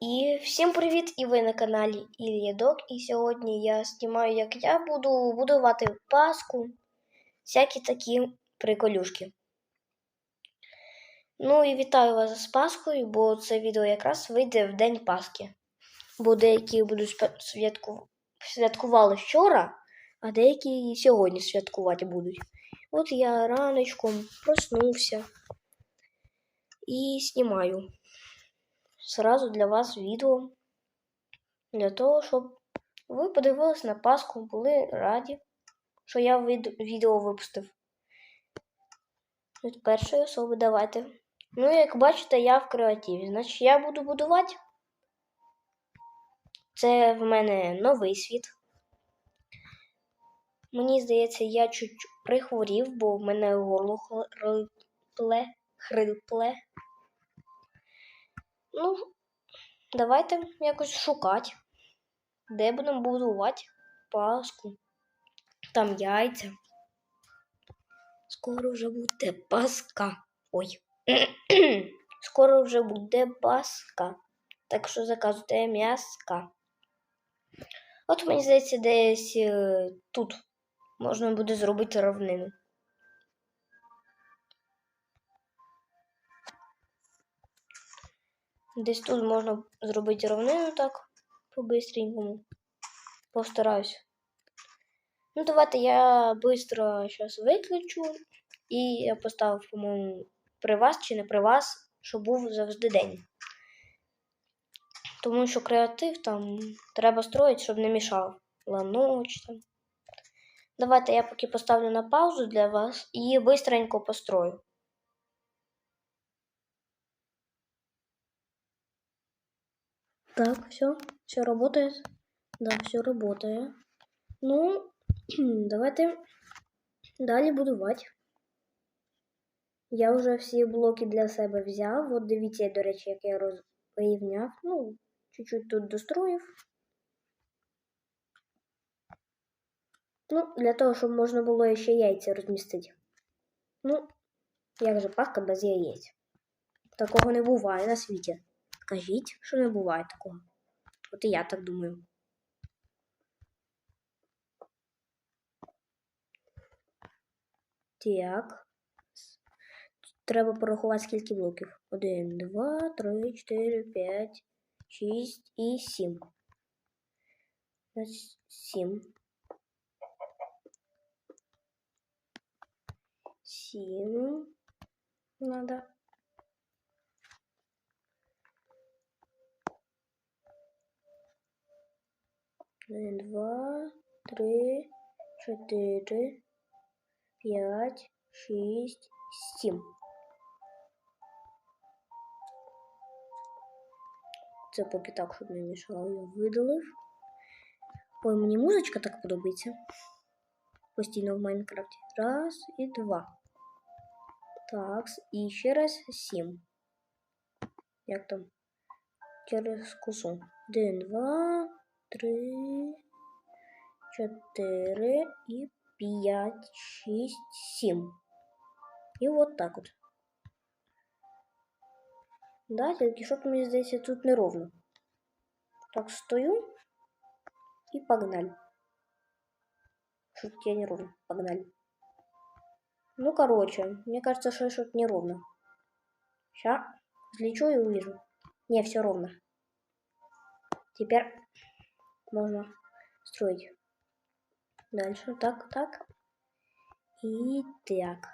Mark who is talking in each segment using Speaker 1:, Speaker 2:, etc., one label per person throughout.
Speaker 1: І всім привіт! І ви на каналі Ільядок. І сьогодні я знімаю, як я буду будувати паску, всякі такі приколюшки. Ну і вітаю вас з Паскою, бо це відео якраз вийде в День Пасхи. Бо деякі будуть святку... святкували вчора, а деякі і сьогодні святкувати будуть. От я раночком проснувся і знімаю сразу для вас відео. Для того, щоб ви подивились на Пасху, були раді, що я відео випустив. Від першої особи давайте. Ну, як бачите, я в креативі. Значить, я буду будувати. Це в мене новий світ. Мені здається, я чуть прихворів, бо в мене горло хрипле. хрипле. Ну, давайте якось шукати, де будемо будувати паску. Там яйця. Скоро вже буде паска. Ой. Скоро вже буде паска. Так що заказуйте м'яска. От мені здається, десь е, тут можна буде зробити равнину. Десь тут можна зробити равнину так по-бистренькому. Постараюсь. Ну, давайте я быстро зараз виключу. І я поставив, по-моєму, при вас чи не при вас, щоб був завжди день. Тому що креатив там треба строїти, щоб не мішав. Ніч там. Давайте я поки поставлю на паузу для вас і быстренько построю. Так, все, все работает. Да, все работает. Ну, давайте далі будувати. Я вже всі блоки для себе взяв. От дивіться, до речі, як я розрівняв. Ну, чуть-чуть тут достроїв. Ну, для того, щоб можна було ще яйця розмістити. Ну, як же паска без яєць? Такого не буває на світі. Скажіть, що не буває такого. От і я так думаю. Так. Треба порахувати скільки блоків. Один, два, три, чотири, п'ять, шість і сім. Значить, Сім. Сім. Надо. Один, два, три, чотири, п'ять, шість, сім. Це поки так, щоб не мішало, я видалив. Ой, мені музичка так подобається. Постійно в Майнкрафті. Раз і два. Так, і ще раз сім. Як там? Через косу. Один, два, три, чотири і п'ять, шість, сім. І от так от. Да, тільки що мені здається тут неровно. Так, стою і погнали. Что-то я неровно. Погнали. Ну, короче, мне кажется, что что-то неровно. Сейчас взлечу и увижу. Не, все ровно. Теперь можно строить. Дальше. Так, так. И так.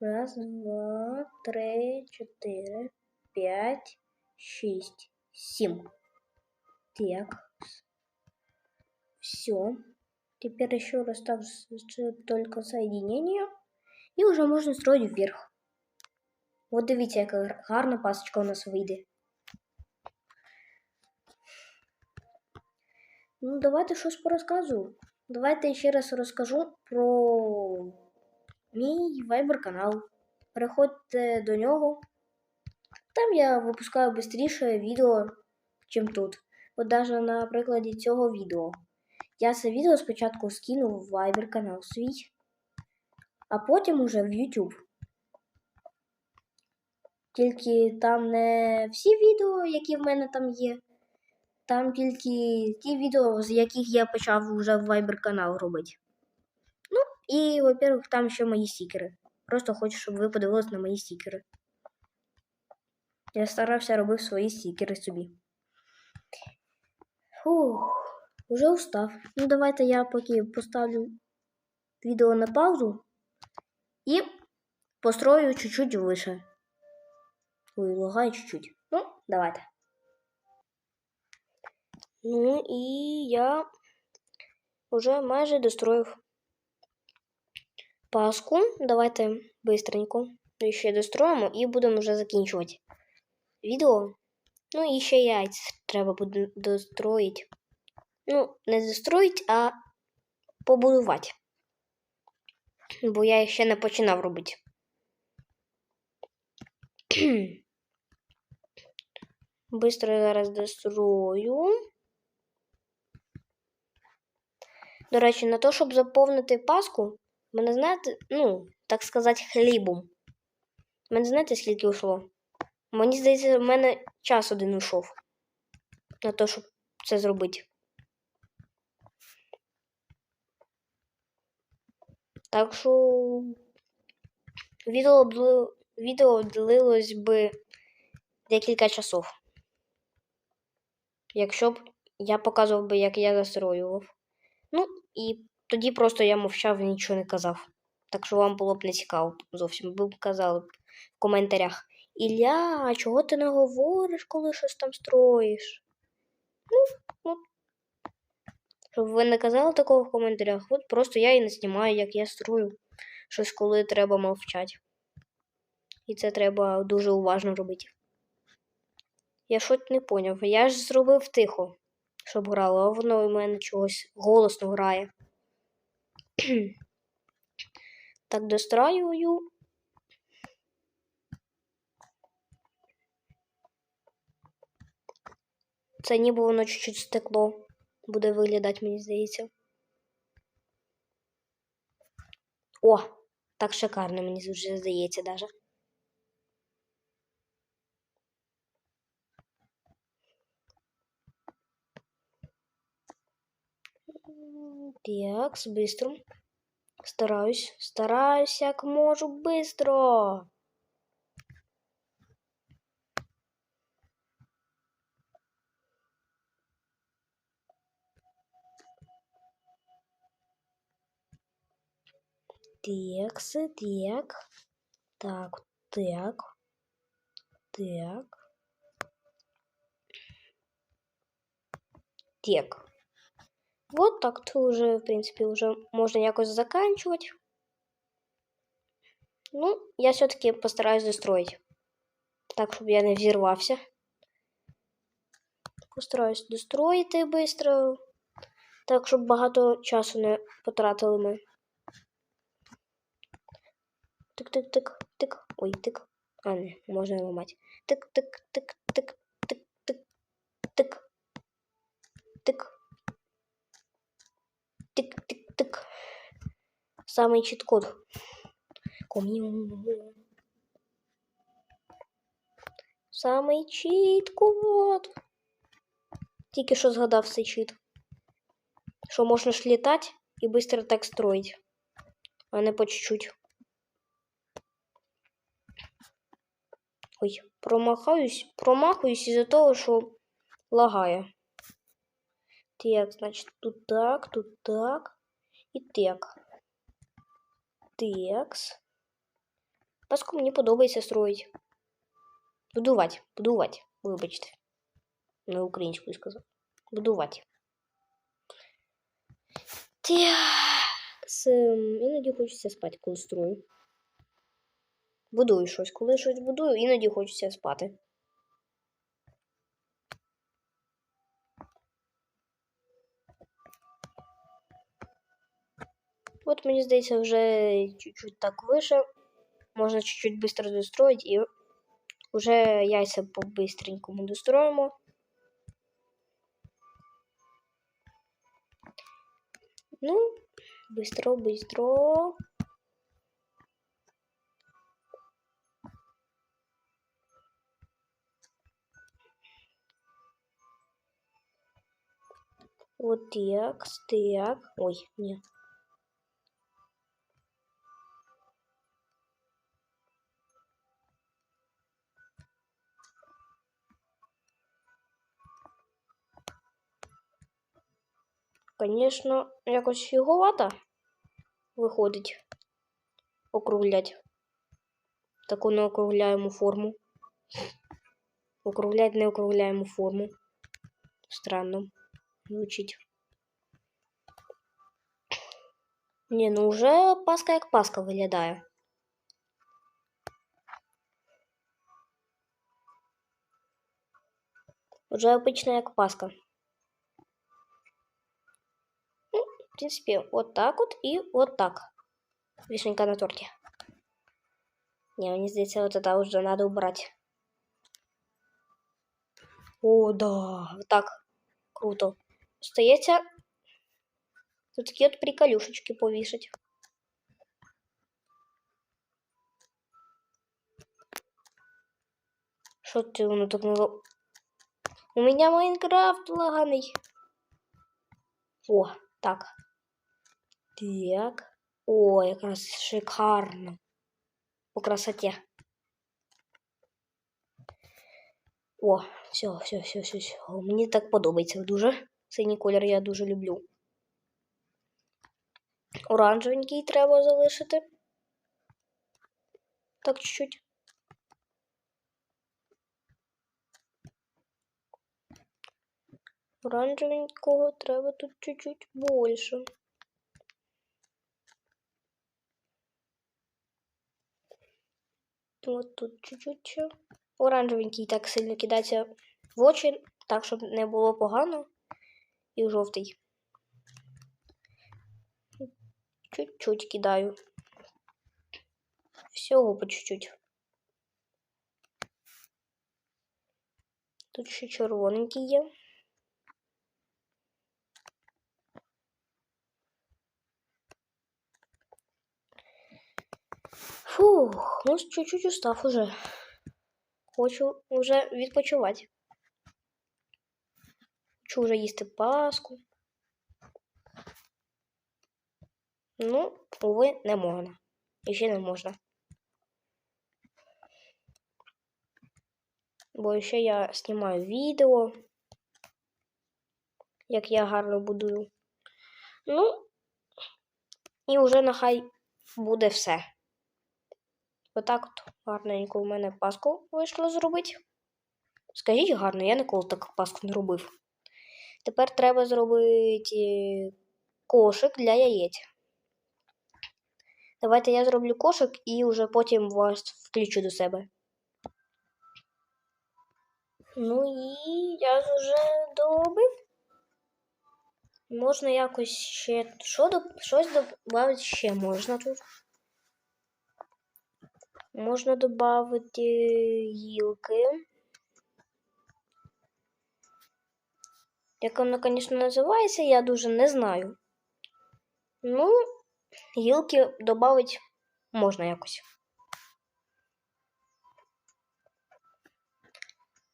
Speaker 1: Раз, два, три, четыре, пять, шесть, семь. Так. Все. Теперь еще раз так с- с- только соединение. І вже можна строїти вверх. От дивіться, яка гар- гарна пасочка у нас вийде. Ну, давайте щось порозказую. Давайте ще раз розкажу про мій Viber канал. Переходьте до нього. Там я випускаю швидше відео, чим тут. От навіть на прикладі цього відео. Я це відео спочатку скину в Viber канал свій, а потім уже в YouTube. Тільки там не всі відео, які в мене там є. Там тільки ті відео, з яких я почав вже в Viber канал робити. Ну, і, во-первых, там ще мої стікери. Просто хочу, щоб ви подивились на мої стікери. Я старався робити свої стікери собі. Фух, уже устав. Ну, давайте я поки поставлю відео на паузу і построю чуть-чуть выше. Ой, лагає чуть-чуть. Ну, давайте. Ну і я вже майже достроїв паску. Давайте быстренько ще достроїмо і будемо вже закінчувати відео. Ну і ще яйця треба буде достроїти. Ну, не достроїть, а побудувати. Бо я ще не починав робити. Быстро зараз дострою. До речі, на те, щоб заповнити паску, мене знаєте, ну, так сказати, хлібом. Мене знаєте, скільки йшло? Мені здається, в мене час один йшов на те, щоб це зробити. Так що відео, дли- відео длилось би декілька часов. Якщо б я показував би, як я настроював. Ну, і тоді просто я мовчав і нічого не казав. Так що вам було б не цікаво зовсім. Ви б казали б в коментарях. Ілля, чого ти не говориш, коли щось там строїш? Ну, ну. Щоб ви не казали такого в коментарях, от просто я і не знімаю, як я строю щось, коли треба мовчати. І це треба дуже уважно робити. Я щось не поняв. Я ж зробив тихо, щоб грало, а воно у мене чогось голосно грає. так достраюю. Це ніби воно чуть-чуть стекло. Буде виглядати, мені здається. О, так шикарно, мені вже здається даже. Так, быстро. Стараюсь, стараюсь, як можу быстро. Текс, так. Так, так. Так. Так. Вот так то уже, в принципе, уже можно якось заканчивать. Ну, я все-таки постараюсь достроить. Так, чтобы я не взорвався. Постараюсь достроїти швидко. Так, щоб багато часу не потратили ми. Тик-тик-тик-тик. Ой, тик. А, не, можна ламати. Тик-тик-тик-тик-тик-тик-тик. Тик. Тик-тик-тик. Самий чіт-код. Ком'ю. Самий чіт-код. Тільки що згадав цей чіт. Що можна ж літати і швидко так строїть. А не по чуть-чуть. Ой, промахаюсь, промахуюсь із-за того, що лагає. Так, значить, тут так, тут так і так. Текс. Паску мені подобається строїть. Будувати, будувати, вибачте. На українську сказав. Будувати. Так. Іноді хочеться спати, коли строю. Будую щось. Коли щось будую, іноді хочеться спати. От мені здається, вже чуть-чуть так вище. Можна чуть-чуть быстро достроить і вже яйця по-бистренькому достроїмо. Ну, быстро, быстро. Вот так, так. Ой, ні. Конечно, якось фіговато виходить округлять. Таку неокругляємо форму. Округлять неокругляємо форму. Странно. Звучить. Ні, ну вже паска як паска виглядає. Уже обычно як паска. принципе, вот так вот и вот так. Вишенька на торте. Не, мне здається, вот это уже надо убрать. О, да, вот так. Круто. Остається тут такі от приколюшечки повішать. Що ти воно так не... ло- У меня Майнкрафт лаганий. О, так. Так. О, якраз шикарно. По красоте. О, все, все, все, все, все. Мені так подобається дуже. Синій колір я дуже люблю. Оранжевенький треба залишити. Так чуть-чуть. Оранжевенького треба тут чуть-чуть більше. От тут чуть-чуть. Оранжевенький так сильно кидається в очі, так, щоб не було погано. І жовтий. Чуть-чуть кидаю. Всього по чуть-чуть. Тут ще червоненький є. Фух, ну чуть-чуть устав уже. Хочу вже відпочивати. Хочу вже їсти паску. Ну, уви, не можна. І ще не можна. Бо ще я знімаю відео, як я гарно будую. Ну, і вже нехай буде все. Отак от гарненько в мене паску вийшло зробити. Скажіть гарно, я ніколи так паску не робив. Тепер треба зробити кошик для яєць. Давайте я зроблю кошик і вже потім вас включу до себе. Ну і я вже доробив. Можна якось ще. Що. Щось додати ще можна тут. Можна додати гілки. Як воно, звісно, називається, я дуже не знаю. Ну, гілки додати можна якось.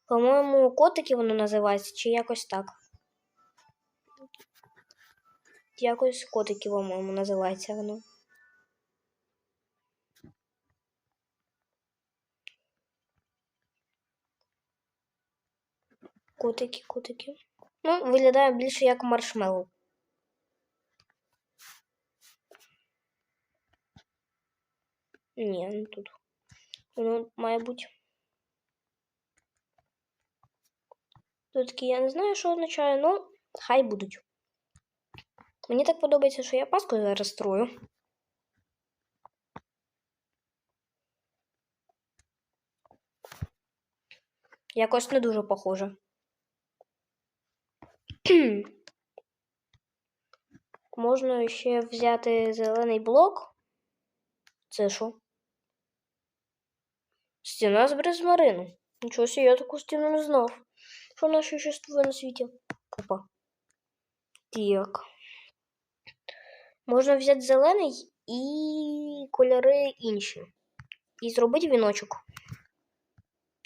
Speaker 1: По-моєму, котики воно називається, чи якось так. Якось котики, по-моєму, називається воно. Котики, котики. Ну, виглядає більше як маршмеллоу. Ні, не тут. Воно має бути. Тут такі я не знаю, що означає, ну, хай будуть. Мені так подобається, що я паску зараз строю. Якось не дуже похоже. Можна ще взяти зелений блок. Це що? Стіна з брезмарину. Нічого собі, я таку стіну не знав. Що вона ще существує на світі? Опа. Так. Можна взяти зелений і кольори інші. І зробити віночок.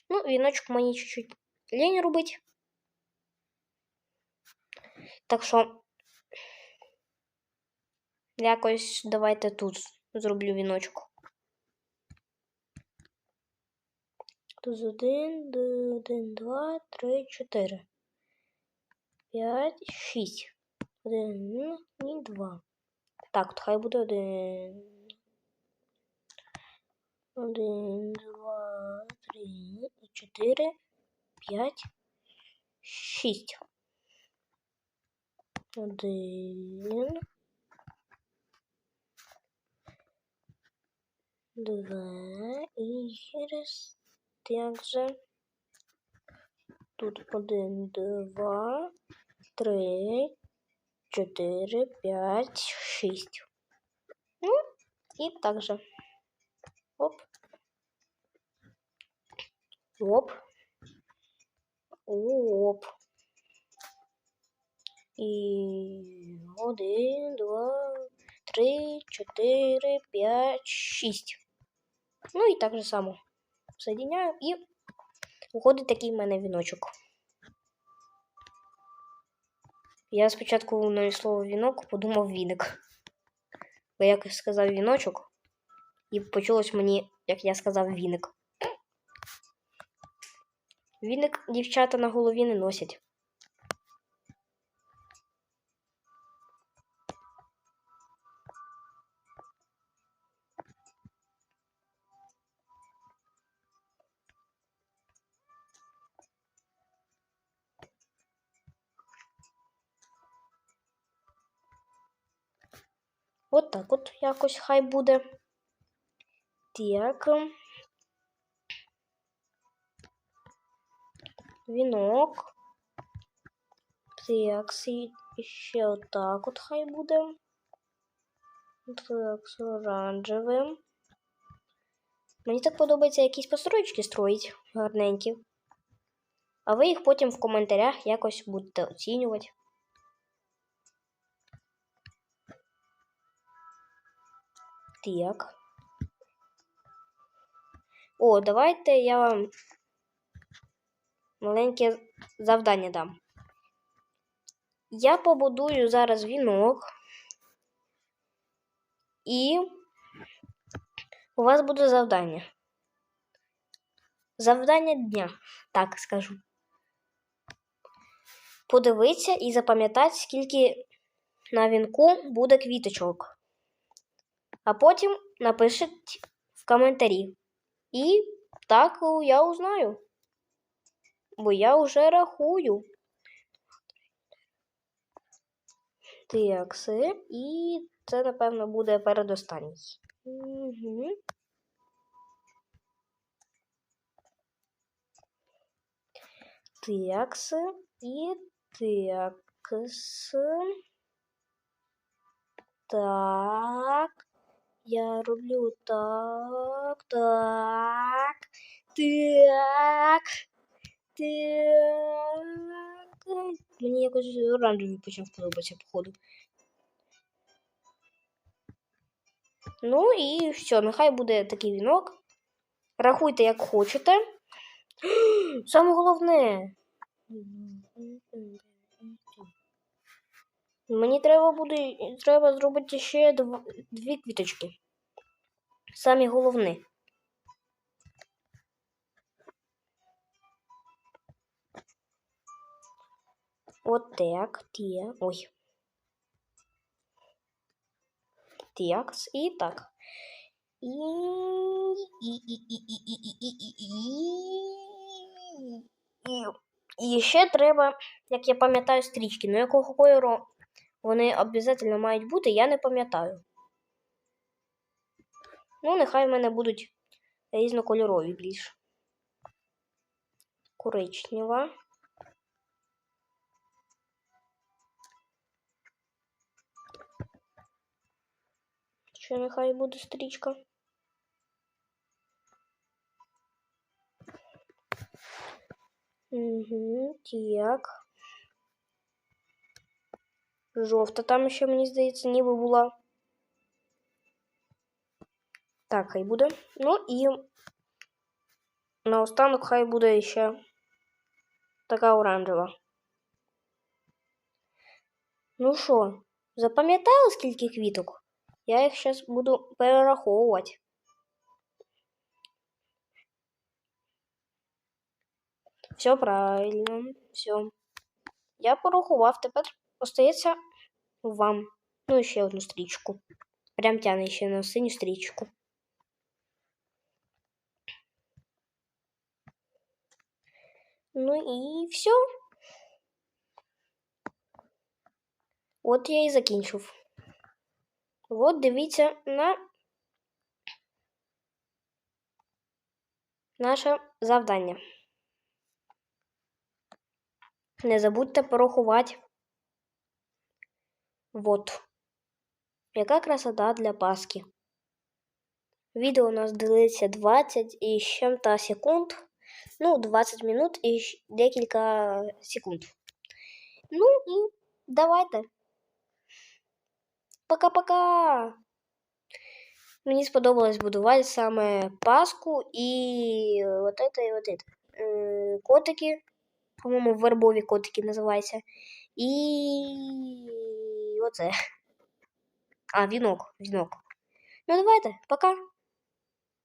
Speaker 1: Ну, віночок мені чуть-чуть лінь робити. Так що якось давайте тут зроблю віночок. Тут один, один, два, три, чотири. П'ять, шість. Один і два. Так, от хай буде один. Один, два, три, чотири, п'ять, шість. Один. Два. І ще раз. Так же. Тут один, два, три, чотири, п'ять, шість. Ну, і так же. Оп. Оп. Оп. І один, два, три, чотири, п'ять, шість. Ну і так же само. Соединяю і виходить такий в мене віночок. Я спочатку на слово вінок подумав віник. Бо я сказав віночок, і почулось мені, як я сказав, віник. Віник дівчата на голові не носять. От так от якось хай буде. Так. Вінок. Так, ще отак от хай буде. Так, з оранжевим. Мені так подобається якісь постройки строїть гарненькі. А ви їх потім в коментарях якось будете оцінювати. Так. О, давайте я вам маленьке завдання дам. Я побудую зараз вінок. І у вас буде завдання. Завдання дня, так скажу. Подивіться і запам'ятати, скільки на вінку буде квіточок. А потім напишіть в коментарі. І так я узнаю. Бо я вже рахую. Так, все. І це, напевно, буде передостанній. Угу. Такс і такс. Так. Я роблю так, так, так, так. Мені якось оранжевий почав подобатися, походу. Ну і все, нехай буде такий вінок. Рахуйте, як хочете. Саме головне. Мені треба буде треба зробити ще дв, дві квіточки. Самі головні. От так, ті. Ой. Так, і так. І, і, і, і, і, і, і, і, і, і, і, і ще треба, як я пам'ятаю, стрічки. Ну якого кольору вони обов'язково мають бути, я не пам'ятаю. Ну, нехай в мене будуть різнокольорові більш. Коричнева. Ще нехай буде стрічка. Угу, так. Жовта там ще, мені здається, ніби була. Так, хай буде. Ну і наостанок хай буде ще така оранжева. Ну що, запам'ятали, скільки квіток? Я їх зараз буду перераховувати. Все правильно, все. Я порахував, тепер остається вам. Ну, ще одну стрічку. Прям тяне ще на синю стрічку. Ну і все. От я і закінчив. От дивіться на наше завдання. Не забудьте порахувати. Вот. Яка красота для Пасхи. Відео у нас длиться 20 і з чим-то секунд. Ну, 20 минут і щ- декілька секунд. Ну і давайте. Пока-пока. Мені сподобалось будувати саме Пасху і вот это, і вот это. Е, Котики. По-моєму, вербові котики називаються. І оце. А, вінок, вінок. Ну, давайте, пока.